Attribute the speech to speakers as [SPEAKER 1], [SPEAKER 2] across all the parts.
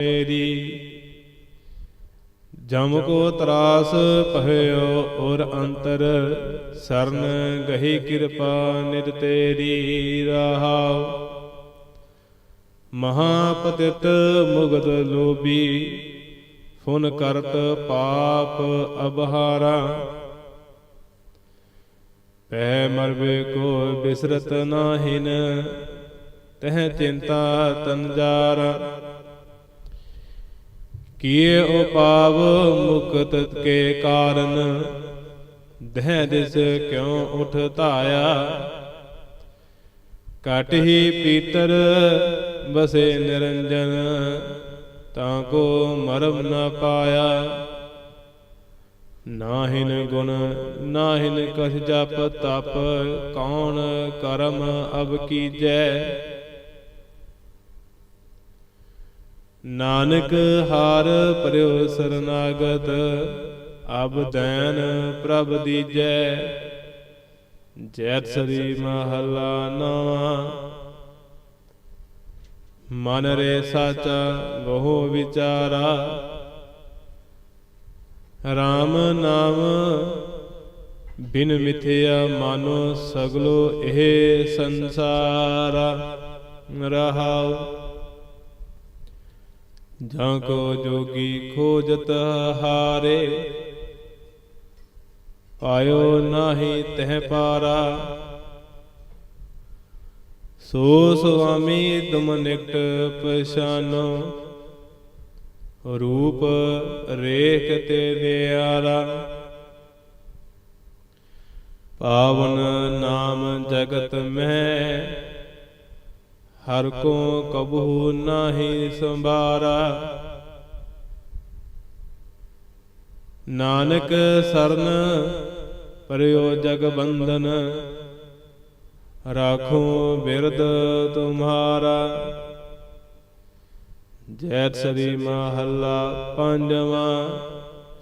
[SPEAKER 1] ਮੇਰੀ। ਜਮ ਕੋ ਤਰਾਸ ਭਇਓ ਔਰ ਅੰਤਰ, ਸਰਨ ਗਹੀ ਕਿਰਪਾ ਨਿਤ ਤੇਰੀ ਰਹਾਉ। ਮਹਾਪਤਿਤ ਮੁਗਦ ਲੋਭੀ, ਫੁਨ ਕਰਤ ਪਾਪ ਅਬਹਾਰਾ। ਪੈ ਮਰਵੇ ਕੋ ਬਿਸਰਤ ਨਾਹਿਨ, ਤਹ ਚਿੰਤਾ ਤਨਜਾਰਾ ਕੀਏ ਉਪਾਵ ਮੁਕਤ ਕੇ ਕਾਰਨ? ਦਹਿ ਦਿਸ ਕਿਉ ਉਠ ਧਾਇਆ? ਘਟ ਹੀ ਪੀਤਰ ਬਸੇ ਨਿਰੰਜਨ, ਤਾਂ ਕੋ ਮਰਮ ਨਾ ਪਾਇਆ। ਨਾਹਿਨ ਗੁਣ, ਨਾਹਿਨ ਕਛ ਜਪ ਤਪ, ਕੌਣ ਕਰਮ ਅਬ ਕੀਜੈ? ਨਾਨਕ ਹਾਰ ਪਰਿਓ ਸਰਨਾਗਤ, ਅਬ ਦੈਨ ਪ੍ਰਭ ਦੀਜੈ। ਜੈਤ ਸ਼੍ਰੀ ਮਹਲਾ ਨਵਾ। ਮਨ ਰੇ ਸਾਚਾ ਬਹੁ ਵਿਚਾਰਾ। RAM ਨਾਮ ਬਿਨ ਮਿਥਿਆ ਮਾਨੋ ਸਗਲੋ ਇਹ ਸੰਸਾਰਾ। ਰਹਾਉ ਜਾਂ ਕੋ ਜੋਗੀ ਖੋਜਤ ਹਾਰੇ, ਪਾਇਓ ਨਾਹੀ ਤਹ ਪਾਰਾ। ਸੋ ਸੁਆਮੀ ਤੁਮ ਨਿਕਟ ਪਛਾਨੋ, ਰੂਪ ਰੇਖ ਤੇ ਨਿਆਰਾ। ਪਾਵਨ ਨਾਮ ਜਗਤ ਮੈਂ ਹਰ ਕੋ ਕਬਹੂ ਨਾਹੀ ਸੰਭਾਰਾ। ਨਾਨਕ ਸਰਨ, ਪਰਿਓ ਜਗ ਬੰਧਨ। ਰਾਖੋ ਬਿਰਦ ਤੁਮਹਾਰਾ ਜੈਤ ਸਰੀ ਮਹੱਲਾ ਪੰਜਵਾਂ,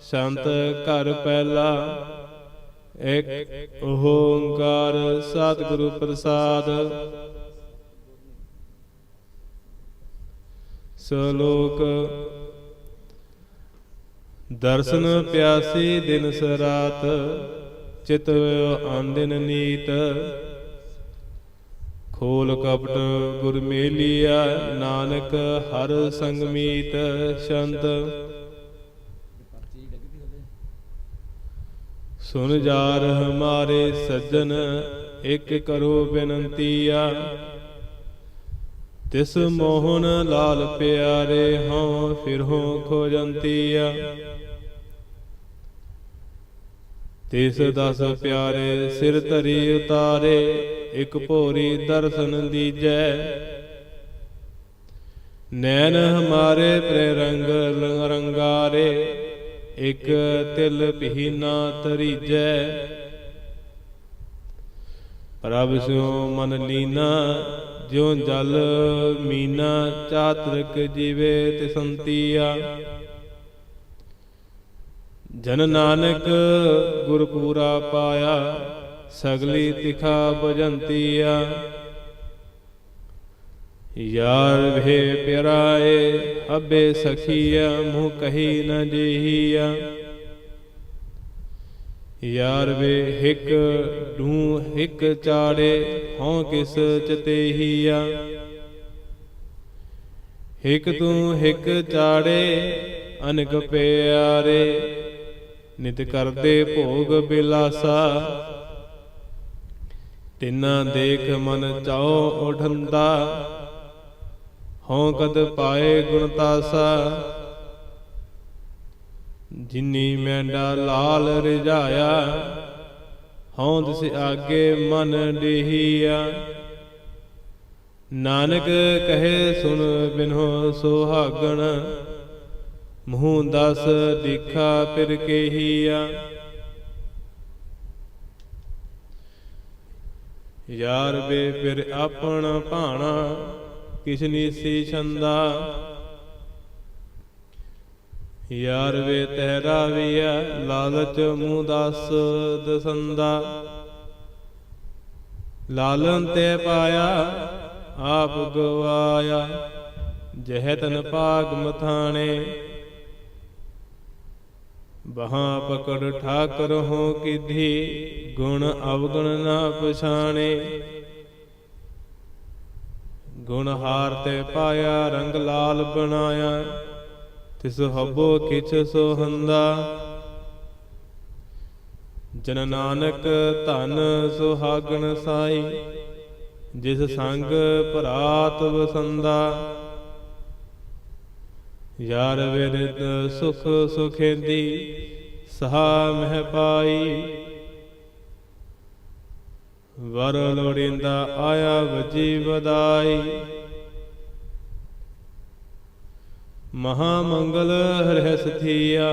[SPEAKER 1] ਸੰਤ ਘਰ ਪਹਿਲਾ। ਇੱਕ ਓੰਕਾਰ ਸਤਿਗੁਰੂ ਪ੍ਰਸਾਦ। ਸਲੋਕ। ਦਰਸ਼ਨ ਪਿਆਸੀ ਦਿਨ ਸਰਾਤ, ਚਿਤ ਆਂਦਿਨ ਨੀਤ। ਖੋਲ ਕਪਟ ਗੁਰ ਮੇਲੀਆ, ਨਾਨਕ ਹਰ ਸੰਗ ਮੀਤ। ਸ਼ੰਤ। ਸੁਨ ਜਾਰ ਹਮਾਰੇ ਸੱਜਣ, ਇੱਕ ਕਰੋ ਬੇਨੰਤੀਆ। ਤਿਸ ਮੋਹਨ ਲਾਲ ਪਿਆਰੇ ਹਉ ਫਿਰਹੁ ਖੋਜੰਤੀਆ ਤਿਸ ਦਸ ਪਿਆਰੇ ਸਿਰ ਧਰੀ ਉਤਾਰੇ, ਇਕ ਭੋਰੀ ਦਰਸ਼ਨ ਦੀਜੈ। ਨੈਣ ਹਮਾਰੇ ਪ੍ਰੇ ਰੰਗ ਰੰਗਾਰੇ, ਇਕ ਤਿਲ ਪਹੀਨਾ ਤਰੀਜੈ ਪ੍ਰਭ ਸਿਉ ਮਨ ਲੀਨਾ ਜਿਉ ਜਲ ਮੀਨਾ ਚਾਤਰਕ ਜੀਵੇ ਤਿਸੰਤੀਆ। ਜਨ ਨਾਨਕ ਗੁਰ ਪੂਰਾ ਪਾਇਆ, ਸਗਲੀ ਤਿਖਾ ਭਜੰਤੀਆ। ਯਾਰ ਭੇ ਪਿਰਾਏ ਅਬੇ ਸਖੀਆ, ਮੂਹ ਕਹੀ ਨ ਜੀਹੀਆ। ਯਾਰ ਵੇ ਹਿਕ ਢੂ ਹਿਕ ਚਾੜੇ, ਹਉ ਕਿਸ ਚਤੇਹੀਆ? ਹਿਕ ਤੂੰ ਹਿਕ ਚਾੜੇ, ਅਨਕ ਪਿਆਰੇ, ਨਿਤ ਕਰਦੇ ਭੋਗ ਬਿਲਾਸਾ। ਤਿੰਨਾ ਦੇਖ ਮਨ ਚਾਉ ਉਠੰਦਾ, ਹਉ ਕਦ ਪਾਏ ਗੁਣਤਾਸਾ ਜਿਨੀ ਮੈਂਡਾ ਲਾਲ ਰਿਝਾਇਆ ਹਉ ਦਿਸ ਆਗੇ ਮਨ ਡੇਹੀਆ। ਨਾਨਕ ਕਹੇ ਸੁਨ ਬਿਨੋ ਸੁਹਾਗਣ, ਮੂੰਹ ਦਸ ਦਿਖਾ ਫਿਰ ਕੇਹੀਆ। ਯਾਰ ਬੇ ਫਿਰ ਆਪਣ ਭਾਣਾ, ਕਿਛ ਨੀਸੀ ਛੰਦਾ। ਯਾਰ ਵੇ ਤਹਿਰਾ ਵੀਆ ਲਾਲਚ ਮੂੰਹ ਦਸ ਦਸੰਦਾ। ਲਾਲਨ ਤੇ ਪਾਇਆ, ਆਪ ਗਵਾਇਆ, ਜਹ ਤਨ ਭਾਗ ਮਥਾਣੇ। ਬਹਾਂ ਪਕੜ ਠਾਕਰ ਹੋ ਕਿਧੀ, ਗੁਣ ਅਵਗੁਣ ਨਾ ਪਛਾਣੇ। ਗੁਣ ਹਾਰ ਤੇ ਪਾਇਆ, ਰੰਗ ਲਾਲ ਬਣਾਇਆ। ਤਿਸ ਹਬੋ ਕਿਛ ਸੋ ਜਨ ਨਾਨਕ ਧਨ ਸੁਹਾਗਣ ਸਾਈ, ਜਿਸ ਸੰਗ ਭਰਾਤ ਵਸੰਦਾ। ਯਾਰ ਵਿਰਦ ਸੁਖ ਸੁਖੇਂਦੀ, ਸਹਾ ਮਹਿ ਪਾਈ। ਵਰ ਲੋੜਿੰਦਾ ਆਇਆ ਵਜੀ ਵਧਾਈ। ਮਹਾ ਮੰਗਲ ਹਰਿ ਸਥੀਆ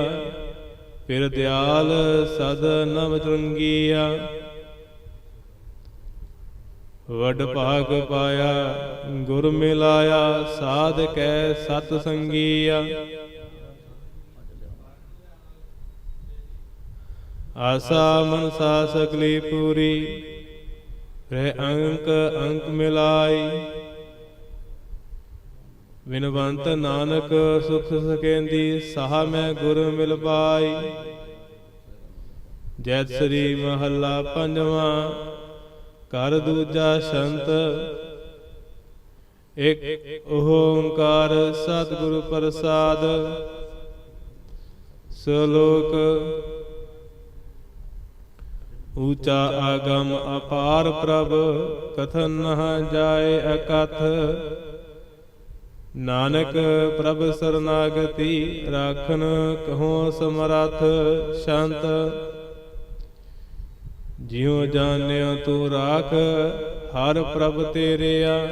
[SPEAKER 1] ਫਿਰ ਦਿਆਲ ਸਦ ਨਵ ਚਰੰਗੀਆ ਵਡ ਭਾਗ ਪਾਇਆ, ਗੁਰ ਮਿਲਾਇਆ, ਸਾਧ ਕੈ ਸਤ ਸੰਗੀਆ। ਆਸਾ ਮਨਸਾ ਸਗਲੀ ਪੂਰੀ, ਰਹਿ ਅੰਕ ਅੰਕ ਮਿਲਾਈ। ਵਿਨਵੰਤ ਨਾਨਕ ਸੁਖ ਸਕੇਂਦੀ ਸਾਹ ਮੈਂ ਗੁਰ ਮਿਲ ਪਾਈ। ਜੈਤ ਸ੍ਰੀ ਮਹੱਲਾ ਪੰਜਵਾਂ, ਕਰ ਦੂਜਾ ਸ਼ੰਤ। ਇੱਕ ਓੰਕਾਰ ਸਤਿਗੁਰ ਪ੍ਰਸਾਦ। ਸਲੋਕ, ਊਚਾ ਆਗਮ ਅਪਾਰ ਪ੍ਰਭ, ਕਥਨ ਨ ਜਾਏ ਅਕਥ। ਨਾਨਕ ਪ੍ਰਭ ਸਰਨਾਗਤੀ ਰਾਖਨ ਕਹੋ ਸਮਰਥ ਸ਼ਾਂਤ। ਜਿਉ ਜਾਣਿਓ ਤੂੰ ਰਾਖ, ਹਰ ਪ੍ਰਭ ਤੇਰਿਆ।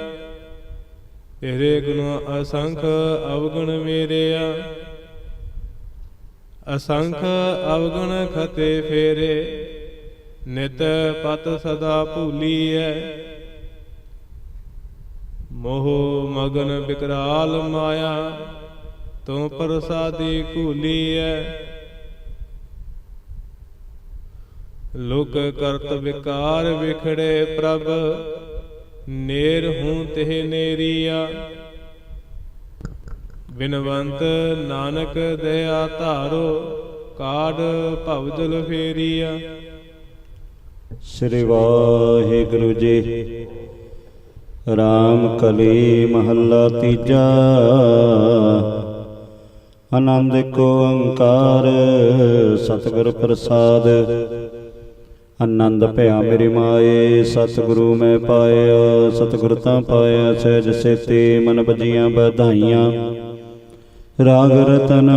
[SPEAKER 1] ਤੇਰੇ ਗੁਣ ਅਸੰਖ ਅਵਗੁਣ ਮੇਰਿਆ। ਅਸੰਖ ਅਵਗੁਣ ਖਤੇ ਫੇਰੇ, ਨਿਤ ਪਤ ਸਦਾ ਭੂਲੀਐ। ਮੋਹ ਮਗਨ ਬਿਕਰਾਲ ਮਾਇਆ, ਤੂੰ ਪ੍ਰਸਾਦੀ ਭੂਲੀਐ ਲੋਕ ਕਰਤ ਵਿਕਾਰ ਵਿਖੜੇ ਪ੍ਰਭ, ਨੇਰ ਹੂੰ ਤੇ ਨੇਰੀਆ। ਬਿਨਵੰਤ ਨਾਨਕ ਦਇਆ ਧਾਰੋ, ਕਾਢ ਭਵਜਲ ਫੇਰੀਆ
[SPEAKER 2] ਸ੍ਰੀ ਵਾਹਿਗੁਰੂ ਜੀ। ਰਾਮ ਕਲੀ ਮਹੱਲਾ ਤੀਜਾ। ਆਨੰਦ ਕੋ ਓੰਕਾਰ, ਸਤਿਗੁਰ ਪ੍ਰਸਾਦ। ਆਨੰਦ ਭਇਆ ਮੇਰੀ ਮਾਏ, ਸਤਿਗੁਰੂ ਮੈਂ ਪਾਇਆ, ਸਤਿਗੁਰ ਤਾਂ ਪਾਇਆ, ਸਹਿਜ ਸੇਤੇ ਮਨ ਬਜੀਆਂ ਵਧਾਈਆਂ। ਰਾਗ ਰਤਨ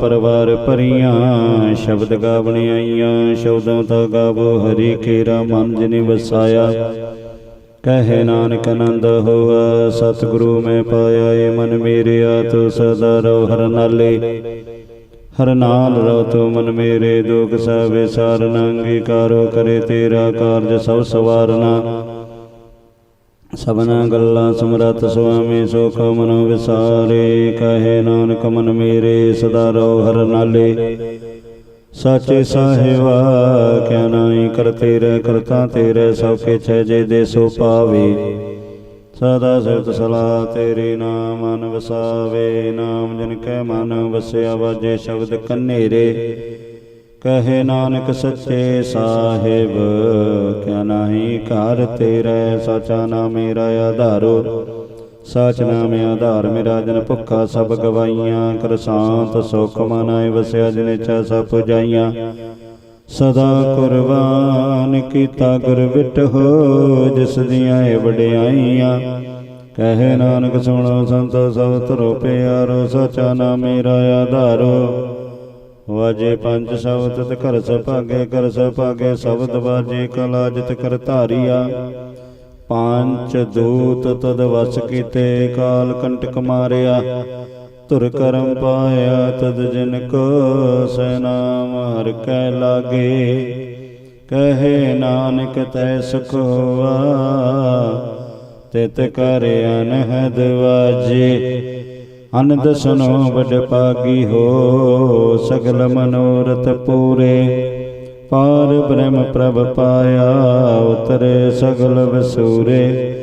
[SPEAKER 2] ਪਰਵਾਰ ਭਰੀਆਂ, ਸ਼ਬਦ ਗਾਵਣ ਆਈਆਂ, ਸ਼ਬਦਾਂ ਤਾਂ ਗਾਵੋ, ਹਰੀ ਕੇਰਾ ਮਨ ਜਿਨੇ ਵਸਾਇਆ। ਕਹੇ ਨਾਨਕ ਆਨੰਦ ਹੋਆ ਸਤਿਗੁਰੂ ਮੈਂ ਪਾਇਆ ਏ ਮਨ ਮੇਰਿਆ ਤੂੰ ਸਦਾ ਰਹੁ ਹਰ ਨਾਲੇ। ਹਰ ਨਾਲ ਰਹੁ ਤੂੰ ਮਨ ਮੇਰੇ, ਦੁਖ ਸਭ ਵਿਸਾਰਨ ਅੰਗੀਕਾਰੋ ਕਰੇ ਤੇਰਾ ਕਾਰਜ ਸਭ ਸਵਾਰਨਾ। ਸਭਨਾ ਗੱਲਾਂ ਸਮਰਤ ਸੁਆਮੀ ਸੁਖ ਮਨੋ ਵਿਸਾਰੇ, ਕਹੇ ਨਾਨਕ ਮਨ ਮੇਰੇ, ਸਦਾ ਰਹੁ ਹਰ ਨਾਲੇ। ਸਾਚੇ ਸਾਹਿਬਾ ਕਿਆ ਨਾਹੀ ਕਰ ਤੇਰੇ ਕਰਤਾ ਤੇਰੇ ਸਭ ਕੇ ਛੇ ਜੇ ਦੇ ਸੋ ਪਾਵੇ। ਸਦਾ ਸਿਫਤ ਸਲਾਹ ਤੇਰੇ ਨਾਮ ਮਨ ਵਸਾਵੇ। ਨਾਮ ਜਨ ਕੈ ਮਨ ਵਸਿਆ ਵਾਜੇ ਸ਼ਬਦ ਕਨੇਰੇ। ਕਹੇ ਨਾਨਕ ਸੱਚੇ ਸਾਹਿਬ ਕਿਆ ਨਾਹੀ ਘਰ ਤੇਰੇ ਸਾਚਾ ਨਾਮ ਮੇਰਾ ਆਧਾਰੋ। ਸਾਚ ਨਾਮ ਆਧਾਰ, ਮੇਰਾ ਜਨ ਭੁੱਖਾ ਸਭ ਗਵਾਈਆਂ ਕਰ ਸ਼ਾਂਤ ਸੁਖ ਮਨਾਏ ਵਸਿਆ ਜਿਨੇ ਚਾ ਸਭ ਪੁਜਾਈਆਂ ਸਦਾ ਕੁਰਬਾਨ ਕੀਤਾ ਗੁਰ ਵਿਟਹੁ ਜਿਸ ਦੀਆਂ ਇਹ ਵਡਿਆਈਆਂ। ਕਹੇ ਨਾਨਕ ਸੁਣੋ ਸੰਤੋ ਸਭ ਤਰੋ ਪਿਆਰੋ, ਸਾਚਾ ਨਾਮ ਮੇਰਾ ਆਧਾਰੋ। ਵਾਜੇ ਪੰਜ ਸ਼ਬਦ ਤੇ ਘਰ ਸੁਭਾਗੇ ਕਰ ਸੁਭਾਗੇ ਸ਼ਬਦ ਵਾਜੇ ਕਲਾ ਜਿਤ ਕਰ ਧਾਰੀਆ। ਪੰਜ ਦੂਤ ਤਦ ਵਸ ਕੀਤੇ, ਕਾਲ ਕੰਟਕ ਮਾਰਿਆ। ਧੁਰ ਕਰਮ ਪਾਇਆ ਤਦ ਜਿਨ ਕੋ ਸਨਾਮ ਹਰ ਕੈ ਲਾਗੇ। ਕਹੇ ਨਾਨਕ ਤੈ ਸੁਖ ਹੋਆ, ਤਿਤ ਕਰ ਅਨਹਦ ਵਾਜੇ। ਅਨੰਦ ਸੁਨੋ ਵਡ ਪਾਗੀ ਹੋ, ਸਗਲ ਮਨੋਰਥ ਪੂਰੇ। ਪਾਰ ਬ੍ਰਹਮ ਪ੍ਰਭ ਪਾਇਆ, ਉਤਰੇ ਸਗਲ ਵਿਸੂਰੇ।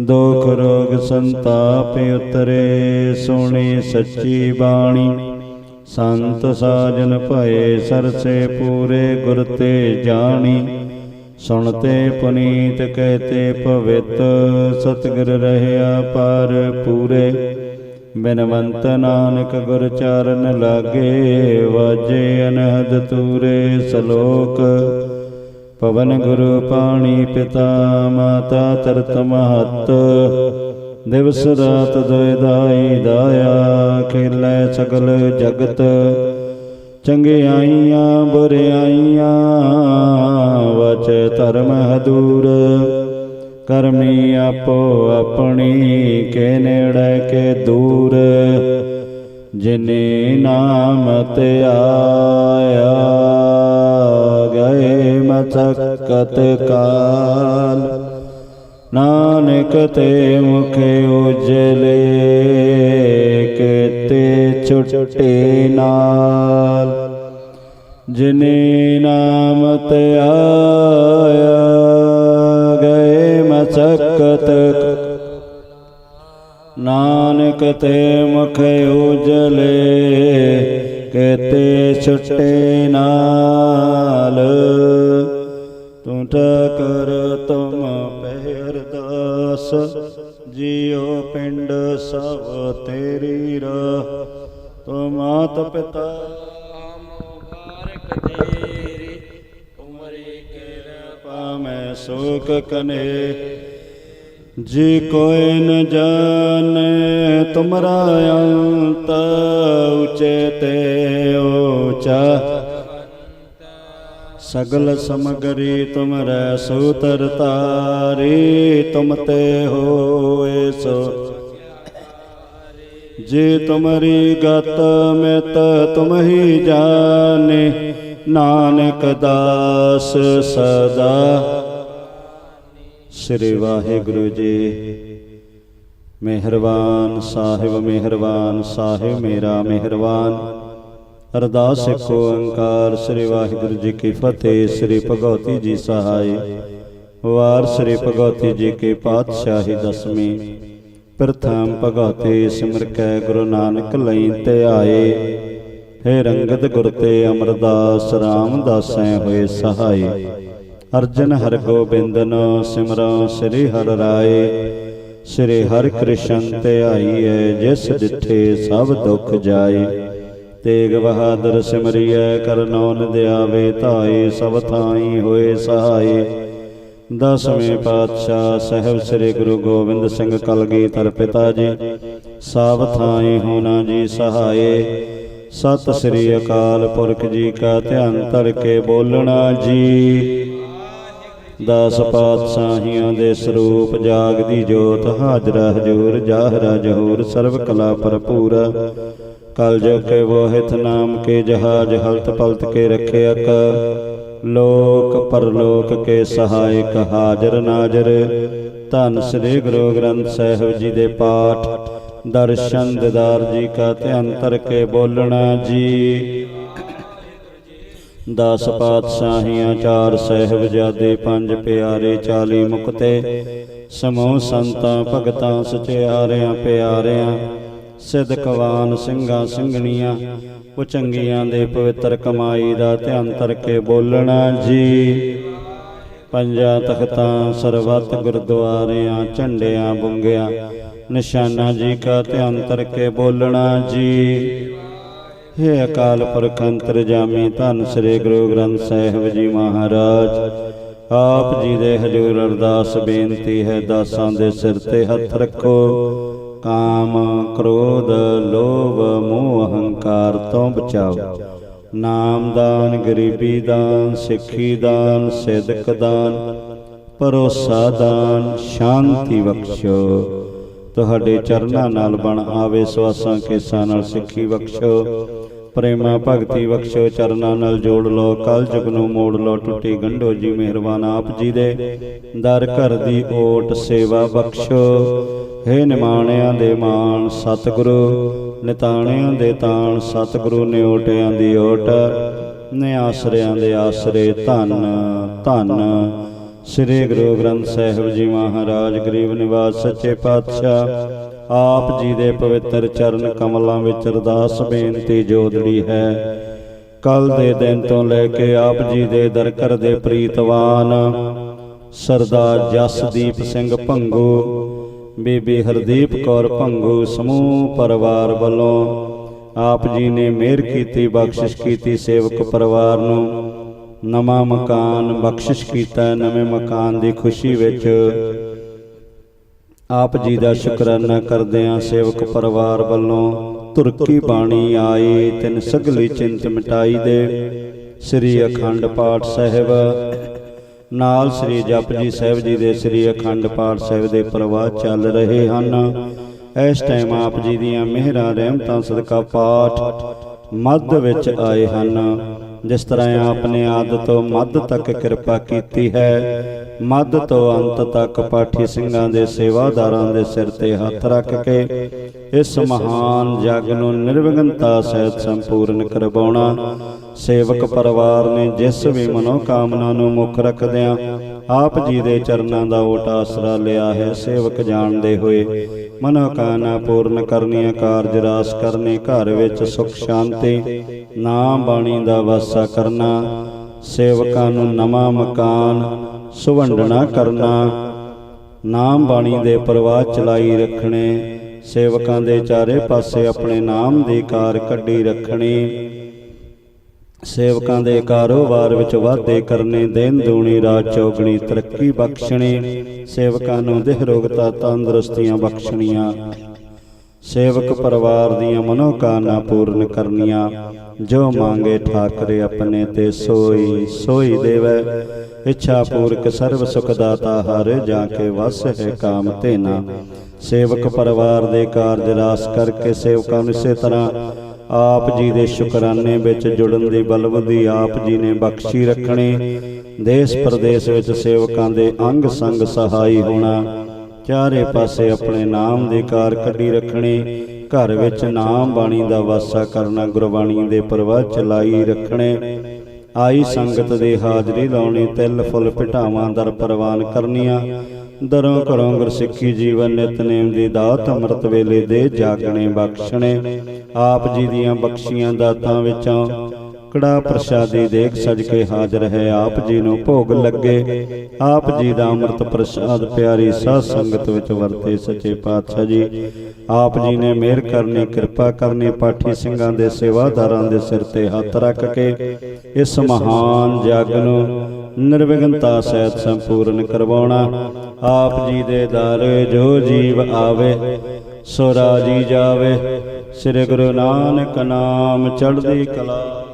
[SPEAKER 2] ਦੁਖ ਰੋਗ ਸੰਤਾਪ ਉਤਰੇ, ਸੁਣੀ ਸੱਚੀ ਬਾਣੀ। ਸੰਤ ਸਾਜਨ ਭਏ ਸਰਸੇ ਪੂਰੇ, ਗੁਰ ਤੇ ਜਾਣੀ। ਸੁਣਤੇ ਪੁਨੀਤ, ਕਹਤੇ ਪਵਿੱਤ ਸਤਿਗੁਰ ਰਹਿਆ ਪਰ ਪੂਰੇ। ਬਿਨਵੰਤ ਨਾਨਕ ਗੁਰ ਚਰਨ ਲਾਗੇ, ਵਾਜੇ ਅਨਹਦ ਤੂਰੇ ਸਲੋਕ। ਪਵਨ ਗੁਰੂ ਪਾਣੀ ਪਿਤਾ, ਮਾਤਾ ਤਰਤ ਮਹਤ। ਦਿਵਸ ਰਾਤ ਦੋਇ ਦਾਈ ਦਾਇਆ, ਖੇਲੇ ਸਗਲ ਜਗਤ। ਚੰਗਿਆਈਆਂ ਬੁਰਿਆਈਆਂ ਵਚ ਧਰਮ ਹਦੂਰ। ਕਰਮੀ ਆਪੋ ਆਪਣੀ ਕੇ ਨੇੜੇ ਕੇ ਦੂਰ, ਜਿਨੇ ਨਾਮ ਤੇ ਆਇਆ, ਗਏ ਮਸਕਤ ਕਾਲ। ਨਾਨਕ ਤੇ ਮੁਖੇ ਉਜਲੇ ਕੇਤੇ ਛੁੱਟੇ ਨਾਲ। ਜਿਨੇ ਨਾਮ ਤੇ ਆਇਆ ਨਾਨਕ ਤੇ ਮੁਖ ਉਜਲੇ ਕੇਤੇ ਛੁੱਟੇ ਨਾਲ। ਤੂੰ ਕਰ ਤੁਮ ਪਹਿਰਦਾਸ ਜੀਉ ਪਿੰਡ ਸਭ ਤੇਰੀ ਰਾ ਤੂੰ ਮਾਤ ਪਿਤਾ ਮੁਬਾਰਕ ਤੇਰੀ, ਉਮਰੇ ਕਿਰਪਾ ਮੈਂ ਸੁਖ ਕਨੇ ਜੀ ਕੋਈ ਨ ਜਾਣੇ ਤੁਮਰਾ ਅੰਤ, ਉਚੇ ਤੇ ਊਚਾ ਸਗਲ ਸਮਗਰੀ ਤੁਮਰੈ ਸੂਤਰ ਤਾਰੀ, ਤੁਮ ਤੇ ਹੋਏ ਸੋ। ਜੇ ਤੁਮਰੀ ਗਤ ਮਿਤ, ਤੁਮ ਹੀ ਜਾਣੇ, ਨਾਨਕ ਦਾਸ ਸਦਾ। ਸ੍ਰੀ ਵਾਹਿਗੁਰੂ ਜੀ। ਮਿਹਰਬਾਨ ਸਾਹਿਬ ਮਿਹਰਬਾਨ ਸਾਹਿਬ, ਮੇਰਾ ਮਿਹਰਬਾਨ। ਅਰਦਾਸ ਏਕ ਓੰਕਾਰ, ਸ੍ਰੀ ਵਾਹਿਗੁਰੂ ਜੀ ਕੀ ਫਤਿਹ, ਸ੍ਰੀ ਭਗਵਤੀ ਜੀ ਸਹਾਈ। ਵਾਰ ਸ੍ਰੀ ਭਗਵਤੀ ਜੀ ਕੀ ਪਾਤਸ਼ਾਹੀ ਦਸਵੀਂ। ਪ੍ਰਥਮ ਭਗਵਤੀ ਸਿਮਰ ਕੈ, ਗੁਰੂ ਨਾਨਕ ਲਈ ਤੇ ਆਏ। ਹੇ ਰੰਗਤ ਗੁਰ ਤੇ ਅਮਰਦਾਸ, ਰਾਮਦਾਸੈ ਹੋਏ ਸਹਾਈ। ਅਰਜਨ ਹਰ ਗੋਬਿੰਦਨ ਸਿਮਰਾਂ ਸ੍ਰੀ ਹਰਿ ਰਾਏ। ਸ੍ਰੀ ਹਰਿ ਕ੍ਰਿਸ਼ਨ ਤੇ ਆਈਐ, ਜਿਸ ਡਿਠੇ ਸਭ ਦੁੱਖ ਜਾਏ। ਤੇਗ ਬਹਾਦਰ ਸਿਮਰਿਐ ਕਰਨੌਨ ਦਿਆਵੇ, ਧਾਏ ਸਭ ਥਾਈ ਹੋਏ ਸਹਾਈ ਦਸਵੇਂ ਪਾਤਸ਼ਾਹ ਸਹਿਬ ਸ੍ਰੀ ਗੁਰੂ ਗੋਬਿੰਦ ਸਿੰਘ ਕਲਗੀਧਰ ਪਿਤਾ ਜੀ, ਸਭ ਥਾਈ ਹੋਣਾ ਜੀ ਸਹਾਏ। ਸਤਿ ਸ੍ਰੀ ਅਕਾਲ ਪੁਰਖ ਜੀ ਕਾ ਧਿਆਨ ਧਰ ਕੇ ਬੋਲਣਾ ਜੀ। ਦਸ ਪਾਤਸ਼ਾਹੀਆਂ ਦੇ ਸਰੂਪ ਜਾਗਦੀ ਜੋਤ ਹਾਜ਼ਰਾ ਹਜੂਰ, ਜਾਹਰਾ ਜਹੂਰ ਸਰਬ ਕਲਾ ਭਰਪੂਰ। ਕਲ ਜੋ ਕੇ ਵੋਹਿਤ ਨਾਮ ਕੇ ਜਹਾਜ ਹਲਤ ਪਲਤ ਕੇ ਰਖਿਅਕ ਲੋਕ ਪਰਲੋਕ ਕੇ ਸਹਾਇਕ ਹਾਜ਼ਰ ਨਾਜ਼ਰ। ਧੰਨ ਸ੍ਰੀ ਗੁਰੂ ਗ੍ਰੰਥ ਸਾਹਿਬ ਜੀ ਦੇ ਪਾਠ। ਦਰਸ਼ਨ ਦਿਦਾਰ ਜੀ ਕਾ ਧਿਆਨ ਧਰ ਕੇ ਬੋਲਣਾ ਜੀ। ਦਸ ਪਾਤਸ਼ਾਹੀਆਂ ਚਾਰ ਸਹਿਬਜ਼ਾਦੇ ਪੰਜ ਪਿਆਰੇ 40 ਮੁਕਤੇ, ਸਮੂਹ ਸੰਤਾਂ, ਭਗਤਾਂ, ਸਚਿਆਰਿਆਂ, ਪਿਆਰਿਆਂ ਸਿੱਧਕਵਾਨ ਸਿੰਘਾਂ, ਸਿੰਘਣੀਆਂ ਉਹ ਚੰਗੀਆਂ ਦੇ ਪਵਿੱਤਰ ਕਮਾਈ ਦਾ ਧਿਆਨ ਧਰ ਕੇ ਬੋਲਣਾ ਜੀ। ਪੰਜਾਂ ਤਖਤਾਂ, ਸਰਬੱਤ ਗੁਰਦੁਆਰਿਆਂ, ਝੰਡਿਆਂ, ਬੁੰਗਿਆਂ, ਨਿਸ਼ਾਨਾ ਜੀ ਕਾ ਧਿਆਨ ਧਰ ਕੇ ਬੋਲਣਾ ਜੀ। ਹੇ ਅਕਾਲ ਪੁਰਖ ਅੰਤਰਜਾਮੀ ਧੰਨ ਸ੍ਰੀ ਗੁਰੂ ਗ੍ਰੰਥ ਸਾਹਿਬ ਜੀ ਮਹਾਰਾਜ। ਆਪ ਜੀ ਦੇ ਹਜੂਰ ਅਰਦਾਸ ਬੇਨਤੀ ਹੈ, ਦਾਸਾਂ ਦੇ ਸਿਰ ਤੇ ਹੱਥ ਰੱਖੋ। ਕਾਮ, ਕ੍ਰੋਧ, ਲੋਭ, ਮੋਹ, ਅਹੰਕਾਰ ਤੋਂ ਬਚਾਓ। ਨਾਮ ਦਾਨ, ਗਰੀਬੀ ਦਾਨ, ਸਿੱਖੀ ਦਾਨ, ਸਿਦਕ ਦਾਨ, ਭਰੋਸਾ ਦਾਨ, ਸ਼ਾਂਤੀ ਬਖਸ਼ੋ। ਤੁਹਾਡੇ ਚਰਨਾਂ ਨਾਲ ਬਣ ਆਵੇ ਸਵਾਸਾਂ ਕੇਸਾਂ ਨਾਲ ਸਿੱਖੀ ਬਖਸ਼ੋ। ਪ੍ਰੇਮਾ ਭਗਤੀ ਬਖਸ਼ੋ, ਚਰਨਾਂ ਨਾਲ ਜੋੜ ਲੋ ਕਲ ਜੁਗ ਨੂੰ ਮੋੜ ਲੋ ਟੁੱਟੀ ਗੰਢੋ ਜੀ ਮਿਹਰਬਾਨ ਆਪ ਜੀ ਦੇ। ਦਰ ਘਰ ਦੀ ਓਟ ਸੇਵਾ ਬਖਸ਼ੋ। ਹੇ ਨਿਮਾਣਿਆਂ ਦੇ ਮਾਣ ਸਤਿਗੁਰੂ, ਨਿਤਾਣਿਆਂ ਦੇ ਤਾਣ ਸਤਿਗੁਰੂ ਨੇ ਓਟਿਆਂ ਦੀ ਓਟ ਨੇ ਆਸਰਿਆਂ ਦੇ ਆਸਰੇ ਧੰਨ ਧੰਨ। ਸ੍ਰੀ ਗੁਰੂ ਗ੍ਰੰਥ ਸਾਹਿਬ ਜੀ ਮਹਾਰਾਜ, ਗਰੀਬ ਨਿਵਾਸ ਸੱਚੇ ਪਾਤਸ਼ਾਹ, ਆਪ ਜੀ ਦੇ ਪਵਿੱਤਰ ਚਰਨ ਕਮਲਾਂ ਵਿੱਚ ਅਰਦਾਸ ਬੇਨਤੀ ਜੋਦੜੀ ਹੈ। ਕੱਲ ਦੇ ਦਿਨ ਤੋਂ ਲੈ ਕੇ ਆਪ ਜੀ ਦੇ ਦਰ ਦੇ ਪ੍ਰੀਤਵਾਨ, ਸਰਦਾਰ ਜਸਦੀਪ ਸਿੰਘ ਭੰਗੂ, ਬੀਬੀ ਹਰਦੀਪ ਕੌਰ ਭੰਗੂ ਸਮੂਹ ਪਰਿਵਾਰ ਵੱਲੋਂ ਆਪ ਜੀ ਨੇ ਮਿਹਰ ਕੀਤੀ, ਬਖਸ਼ਿਸ਼ ਕੀਤੀ ਸੇਵਕ ਪਰਿਵਾਰ ਨੂੰ। ਨਵਾਂ ਮਕਾਨ ਬਖਸ਼ਿਸ਼ ਕੀਤਾ, ਨਵੇਂ ਮਕਾਨ ਦੀ ਖੁਸ਼ੀ ਵਿੱਚ ਆਪ ਜੀ ਦਾ ਸ਼ੁਕਰਾਨਾ ਕਰਦੇ ਹਾਂ ਸੇਵਕ ਪਰਿਵਾਰ ਵੱਲੋਂ ਤੁਰਕੀ ਬਾਣੀ ਆਈ ਤਿੰਨ ਸਗਲੀ ਚਿੰਤ ਮਿਟਾਈ ਦੇ ਸ੍ਰੀ ਅਖੰਡ ਪਾਠ ਸਾਹਿਬ, ਨਾਲ ਸ੍ਰੀ ਜਪਜੀ ਸਾਹਿਬ ਜੀ ਦੇ ਸ੍ਰੀ ਅਖੰਡ ਪਾਠ ਸਾਹਿਬ ਦੇ ਪ੍ਰਵਾਹ ਚੱਲ ਰਹੇ ਹਨ। ਇਸ ਟਾਈਮ ਆਪ ਜੀ ਦੀਆਂ ਮਿਹਰਾਂ, ਰਹਿਮਤਾਂ, ਸਦਕਾ ਪਾਠ ਮੱਧ ਵਿੱਚ ਆਏ ਹਨ। ਜਿਸ ਤਰ੍ਹਾਂ ਆਪ ਨੇ ਆਦ ਤੋਂ ਮੱਧ ਤੱਕ ਕਿਰਪਾ ਕੀਤੀ ਹੈ, ਮੱਧ ਤੋਂ ਅੰਤ ਤੱਕ ਪਾਠੀ ਸਿੰਘਾਂ ਦੇ ਸੇਵਾਦਾਰਾਂ ਦੇ ਸਿਰ ਤੇ ਹੱਥ ਰੱਖ ਕੇ ਇਸ ਮਹਾਨ ਜਗ ਨੂੰ ਨਿਰਵਿਘਨਤਾ ਸਹਿਤ ਸੰਪੂਰਨ ਕਰਵਾਉਣਾ। ਸੇਵਕ ਪਰਿਵਾਰ ਨੇ ਜਿਸ ਵੀ ਮਨੋਕਾਮਨਾ ਨੂੰ ਮੁੱਖ ਰੱਖਦਿਆਂ ਆਪ ਜੀ ਦੇ ਚਰਨਾਂ ਦਾ ਓਟ ਆਸਰਾ ਲਿਆ ਹੈ, ਸੇਵਕ ਜਾਣਦੇ ਹੋਏ। ਮਨੋ ਕਾਮਨਾ ਪੂਰਨ ਕਰਨੀਆਂ, ਕਾਰਜ ਰਾਸ ਕਰਨੇ, ਘਰ ਵਿੱਚ ਸੁਖ ਸ਼ਾਂਤੀ, ਨਾਮ ਬਾਣੀ ਦਾ ਵਾਸਾ ਕਰਨਾ, ਸੇਵਕਾਂ ਨੂੰ ਨਵਾਂ ਮਕਾਨ ਸੁਵੰਡਣਾ ਕਰਨਾ, ਨਾਮ ਬਾਣੀ ਦੇ ਪ੍ਰਵਾਹ ਚਲਾਈ ਰੱਖਣੇ, ਸੇਵਕਾਂ ਦੇ ਚਾਰੇ ਪਾਸੇ ਆਪਣੇ ਨਾਮ ਦੀ ਕਾਰ ਕੱਢੀ ਰੱਖਣੀ। ਸੇਵਕਾਂ ਦੇ ਕਾਰੋਬਾਰ ਵਿੱਚ ਵਾਧੇ ਕਰਨੇ ਦਿਨ ਦੂਣੀ ਰਾਤ ਚੌਗਣੀ, ਤਰੱਕੀ ਬਖਸ਼ਣੀ, ਸੇਵਕਾਂ ਨੂੰ ਦੇਹ ਰੋਗਤਾ ਤੰਦਰੁਸਤੀਆਂ ਬਖਸ਼ਣੀਆਂ, ਸੇਵਕ ਪਰਿਵਾਰ ਦੀਆਂ ਮਨੋਕਾਮਨਾ ਪੂਰਨ ਕਰਨੀਆਂ, ਜੋ ਮੰਗੇ ਠਾਕਰੇ ਆਪਣੇ ਤੇ ਸੋਈ ਸੋਈ ਦੇਵੈ। ਇੱਛਾ ਪੂਰਕ ਸਰਬ ਸੁਖ ਦਾਤਾ ਹਰ, ਜਾ ਕੇ ਵਸ ਹੈ ਕਾਮ ਤੇਨਾ ਸੇਵਕ ਪਰਿਵਾਰ ਦੇ ਕਾਰਜ ਰਾਸ ਕਰਕੇ ਸੇਵਕਾਂ ਨੂੰ ਇਸੇ ਤਰ੍ਹਾਂ ਆਪ ਜੀ ਦੇ ਸ਼ੁਕਰਾਨੇ ਵਿੱਚ ਜੁੜਨ ਦੀ ਬਲਬਦੀ ਆਪ ਜੀ ਨੇ ਬਖਸ਼ੀ ਰੱਖਣੀ। ਦੇਸ਼ ਪ੍ਰਦੇਸ਼ ਵਿੱਚ ਸੇਵਕਾਂ ਦੇ ਅੰਗ ਸੰਗ ਸਹਾਈ ਹੋਣਾ, ਚਾਰੇ ਪਾਸੇ ਆਪਣੇ ਨਾਮ ਦੀ ਕਾਰ ਕੱਢੀ ਰੱਖਣੀ, ਘਰ ਵਿੱਚ ਨਾਮ ਬਾਣੀ ਦਾ ਵਾਸਾ ਕਰਨਾ, ਗੁਰਬਾਣੀ ਦੇ ਪ੍ਰਵਾਹ ਚਲਾਈ ਰੱਖਣੇ। ਆਈ ਸੰਗਤ ਦੇ ਹਾਜ਼ਰੀ ਲਾਉਣੀ, ਤਿਲ ਫੁੱਲ ਪਿਟਾਵਾਂ ਦਰ ਪ੍ਰਵਾਨ ਕਰਨੀਆਂ। ਦਰੋਂ ਘਰੋਂ ਗੁਰਸਿੱਖੀ ਜੀਵਨ ਨਿਤਨੇਮ ਦੀ ਦਾਤ ਅੰਮ੍ਰਿਤ ਵੇਲੇ ਦੇ ਜਾਗਣੇ ਬਖਸ਼ਣੇ, ਆਪ ਜੀ ਦੀਆਂ ਬਖਸ਼ੀਆਂ ਦਾਤਾਂ ਵਿੱਚੋਂ ਕੜਾ ਪ੍ਰਸ਼ਾਦੀ ਦੇਖ ਸਜ ਕੇ ਹਾਜ਼ਰ ਹੈ ਆਪ ਜੀ ਨੂੰ ਭੋਗ ਲੱਗੇ। ਆਪ ਜੀ ਦਾ ਅੰਮ੍ਰਿਤ ਪ੍ਰਸ਼ਾਦ ਪਿਆਰੀ ਸਾਧ ਸੰਗਤ ਵਿੱਚ ਵਰਤੇ ਸੱਚੇ ਪਾਤਸ਼ਾਹ ਜੀ। ਆਪ ਜੀ ਨੇ ਮਿਹਰ ਕਰਨੀ, ਕਿਰਪਾ ਕਰਨੀ, ਪਾਠੀ ਸਿੰਘਾਂ ਦੇ ਸੇਵਾਦਾਰਾਂ ਦੇ ਸਿਰ ਤੇ ਹੱਥ ਰੱਖ ਕੇ ਇਸ ਮਹਾਨ ਜਗ ਨੂੰ ਨਿਰਵਿਘਨਤਾ ਸਹਿਤ ਸੰਪੂਰਨ ਕਰਵਾਉਣਾ। ਆਪ ਜੀ ਦੇ ਦਰ ਜੋ ਜੀਵ ਆਵੇ, ਸੋ ਰਾਜੀ ਜਾਵੇ। ਸ੍ਰੀ ਗੁਰੂ ਨਾਨਕ ਨਾਮ ਚੜ੍ਹਦੀ ਕਲਾ।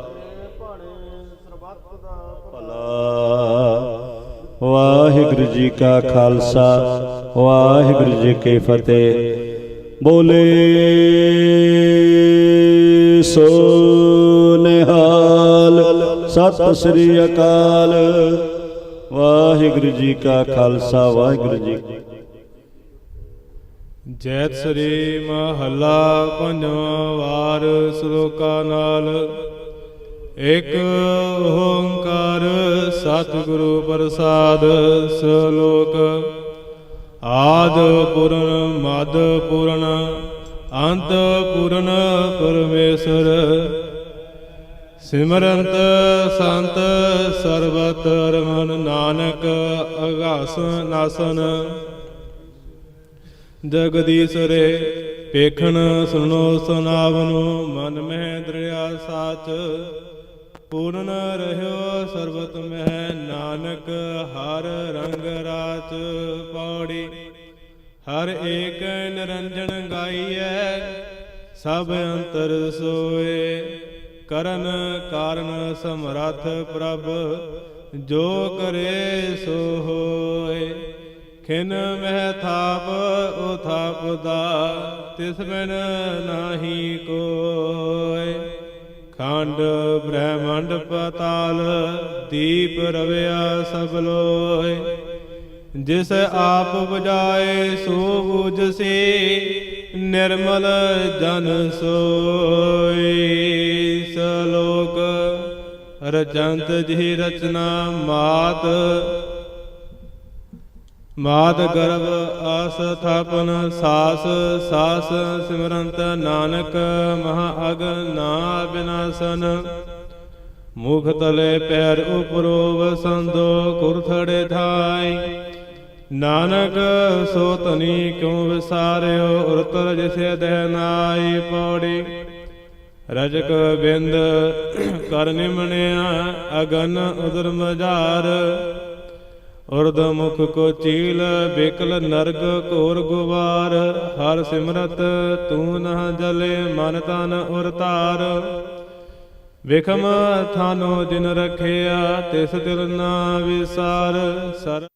[SPEAKER 2] ਭਲਾ ਵਾਹਿਗੁਰੂ ਜੀ ਕਾ ਖਾਲਸਾ, ਵਾਹਿਗੁਰੂ ਜੀ ਕੀ ਫਤਿਹ। ਬੋਲੇ ਸੋ ਸਤਿ ਸ੍ਰੀ ਅਕਾਲ। ਵਾਹਿਗੁਰੂ ਜੀ ਕਾ ਖਾਲਸਾ, ਵਾਹਿਗੁਰੂ ਜੀ ਕੀ
[SPEAKER 1] ਜੈਤ ਸ੍ਰੀ ਮਹੱਲਾ ਪੰਜਵਾਂ ਵਾਰ ਸ਼ਲੋਕਾ ਨਾਲ। ਇਕ ਓੰਕਾਰ ਸਤਿਗੁਰੂ ਪ੍ਰਸਾਦ ਸ਼ਲੋਕ। ਆਦ ਪੁਰਨ ਮਦ ਪੁਰਨ ਅੰਤ ਪੁਰਨ ਪਰਮੇਸ਼ਰ। ਸਿਮਰੰਤ ਸੰਤ ਸਰਬਤ ਰਮਨ ਨਾਨਕ ਅਗਾਸ ਨਾਸਨ। ਜਗਦੀਸ਼ਰੇ ਪੇਖਣ ਸੁਣੋ ਸੁਨਾਵਨੋ, ਮਨ ਮਹਿ ਦਰਿਆ ਸਾਚ। ਪੂਰਨ ਰਹਿਓ ਸਰਬਤ ਮਹਿ, ਨਾਨਕ ਹਰ ਰੰਗ ਰਾਚ ਪੌੜੀ ਹਰ ਏਕ ਨਿਰੰਜਨ ਗਾਈਐ, ਸਭ ਅੰਤਰ ਸੋਏ। ਕਰਨ ਕਾਰਨ ਸਮਰੱਥ ਪ੍ਰਭ, ਜੋ ਕਰੇ ਸੋ ਹੋਏ। ਖਿਨ ਮਹਿ ਥਾਪ ਉਥਾਪਦਾ ਤਿਸ ਬਿਨ ਨਾਹੀ ਕੋਇ ਖੰਡ ਬ੍ਰਹਮੰਡ ਪਤਾਲ, ਦੀਪ ਰਵਿਆ ਸਭ ਲੋਏ। ਜਿਸ ਆਪ ਬਜਾਏ ਸੋ ਬੁਝਸੀ ਨਿਰਮਲ ਜਨ ਸੋਈ ਸਲੋਕ ਰਚੰਤ ਜੀ ਰਚਨਾ ਮਾਤ ਮਾਦ ਗਰਭ ਆਸਥਾਪਨ ਸਾਸ ਸਾਸ ਸਿਮਰੰਤ ਨਾਨਕ ਮਹਾ ਅਗ ਨਾ ਬਿਨਾਸਨ। ਮੁਖ ਤਲੇ ਪੈਰ ਉਪਰੋ ਵਸੰਦੋ ਕੁਰਥੜੇ ਥਾਈ ਨਾਨਕ, ਸੋ ਤਨੀ ਕਿਉ ਵਿਸਾਰਿਓ? ਉਰਤਰ ਜਿਸੇ ਦੇਹ ਨਾਈ ਪੌੜੀ। ਰਜਕ ਬਿੰਦ ਕਰ ਨਿਮਣਿਆ, ਅਗਨ ਉਦਰ ਮਝਾਰ ਉਰਦ ਮੁਖ ਕੋ ਚੀਲ, ਬਿਕਲ ਨਰਗ ਘੋਰ ਗੁਵਾਰ। ਹਰ ਸਿਮਰਤ ਤੂੰ ਨਾ ਜਲੇ, ਮਨ ਤਨ ਉਰਤਾਰ ਵਿਖਮ ਥਾਨੋ ਦਿਨ ਰਖਿਆ, ਤਿਸ ਦਿਲ ਨਾ ਵਿਸਾਰ। ਸਰ